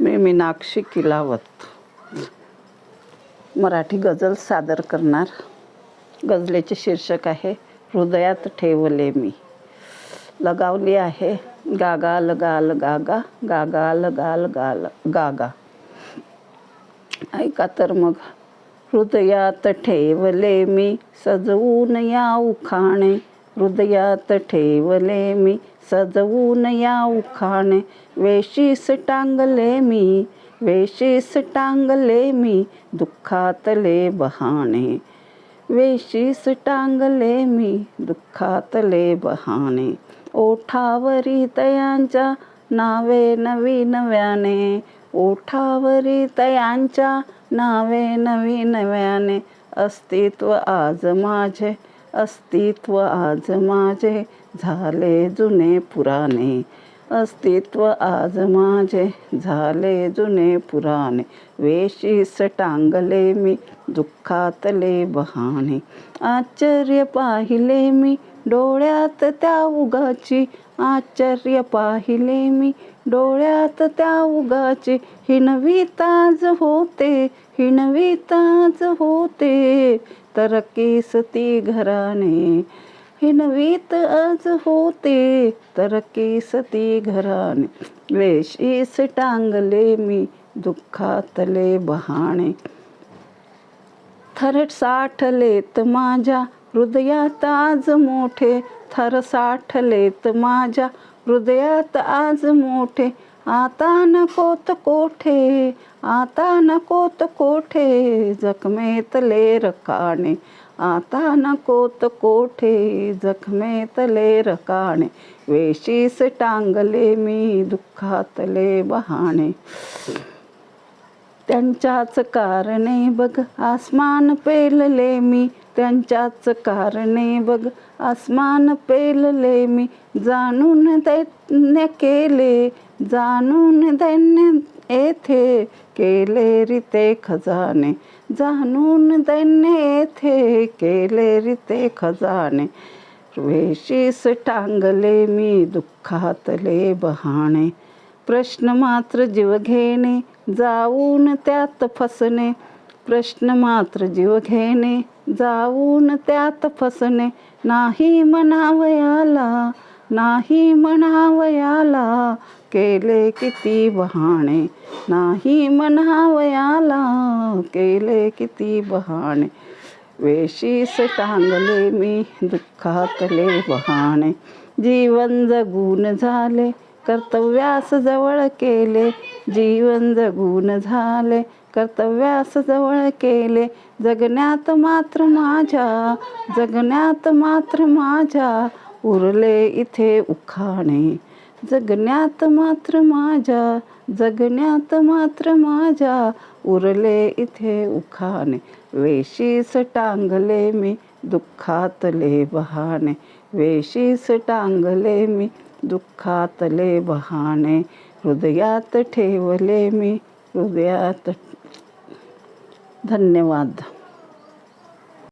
मी मीनाक्षी किलावत. मराठी गझल सादर करणार. गझलेचे शीर्षक आहे हृदयात ठेवले मी. लगावली आहे गागाल गाल गागा गागाल गाल गाल गागा ऐका तर मग हृदयात ठेवले मी सजवून या उखाणे हृदयात ठेवले मी सजवून या उखाणे. वेशीस टांगले मी वेशीस टांगले मी दुःखातले बहाणे. वेशीस टांगले मी दुःखातले बहाणे. ओठावरी तयांच्या नावे नवी नव्याने. ओठावरी तयांच्या नावे नवी नव्याने. अस्तित्व आज माझे अस्तित्व आज माझे झाले जुने पुराणे. अस्तित्व आज माझे झाले जुने पुराणे. वेशीस टांगले मी दुःखातले बहाणे. आश्चर्य पाहिले मी डोळ्यात त्या उगाची. आश्चर्य पाहिले मी डोळ्यात त्या उगाची. हिणवी ताज होते हिणवी ताज होते. तरकीस ती घराने हिनवीत आज होते. तरकीस ती घराने वेशीस टांगले मी दुःखातले बहाणे. थर साठलेत माझ्या हृदयात आज मोठे. थर साठलेत माझ्या हृदयात आज मोठे. आता नकोत कोठे? आता नकोत कोठे? जखमेतले रकाणे आता नकोत कोठे? जखमेतले रकाणे वेशीस टांगले मी दुःखातले बहाणे. त्यांच्याच कारणे बघ आसमान पेलले मी. त्यांच्याच कारणे बघ आसमान पेलले मी जाणून दैन्य केले जाणून दैन्य येथे केले रिते खजाने जाणून दैन्य येथे केले रिते खजाने. वेशीस टांगले मी दुःखातले बहाणे प्रश्न मात्र जीव घेणे जाऊन त्यात फसणे प्रश्न मात्र जीव घेणे जाऊन त्यात फसणे. नाही म्हणावयाला नाही म्हणावयाला केले किती बहाणे. नाही म्हणावयाला केले किती बहाणे. वेशीस टांगले मी दुःखातले बहाणे. जीवन जगून झाले कर्तव्यास जवळ केले जीवन जगून झाले. कर्तव्यास जवळ केले जगण्यात मात्र माझ्या जगण्यात मात्र माझ्या. उरले इथे उखाणे जगण्यात मात्र माझ्या जगण्यात मात्र माझ्या. उरले इथे उखाणे वेशीस टांगले मी दुःखातले बहाणे. वेशीस टांगले मी दुःखातले बहाणे हृदयात ठेवले मी हृदयात धन्यवाद.